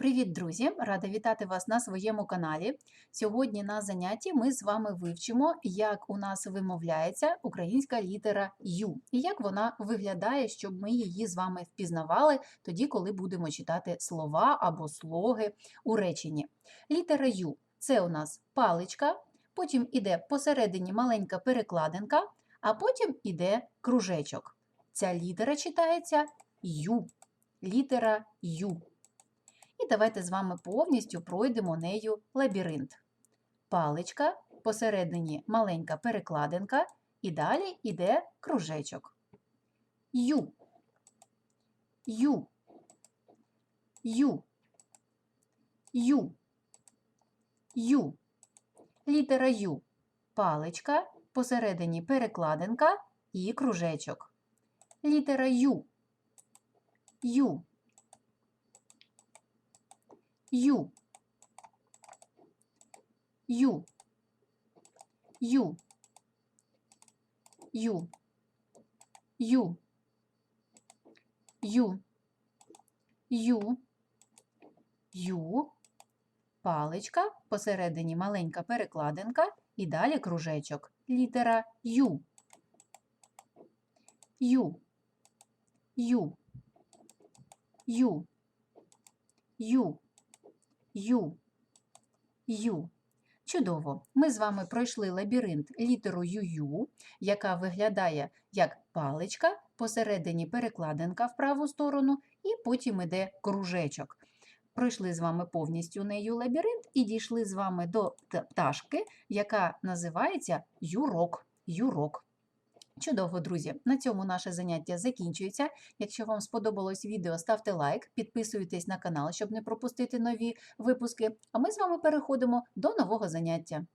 Привіт, друзі! Рада вітати вас на своєму каналі. Сьогодні на занятті ми з вами вивчимо, як у нас вимовляється українська літера Ю і як вона виглядає, щоб ми її з вами впізнавали тоді, коли будемо читати слова або слоги у реченні. Літера Ю це у нас паличка, потім іде посередині маленька перекладинка, а потім іде кружечок. Ця літера читається Ю. Літера Ю. Давайте з вами повністю пройдемо нею лабіринт. Паличка, посередині маленька перекладинка, і далі йде кружечок. Ю. Ю. Ю. Ю. Ю. Літера Ю. Паличка, посередині перекладинка і кружечок. Літера Ю. Ю. Ю. Ю. Ю. Ю. Ю. Ю. Ю. Ю. Паличка, посередині маленька перекладинка і далі кружечок. Літера Ю. Ю. Ю. Ю. Ю. Ю. Ю. Чудово! Ми з вами пройшли лабіринт літерою Ю, яка виглядає як паличка, посередині перекладинка в праву сторону, і потім іде кружечок. Пройшли з вами повністю нею лабіринт і дійшли з вами до пташки, яка називається Юрок. Юрок. Чудово, друзі! На цьому наше заняття закінчується. Якщо вам сподобалось відео, ставте лайк, підписуйтесь на канал, щоб не пропустити нові випуски. А ми з вами переходимо до нового заняття.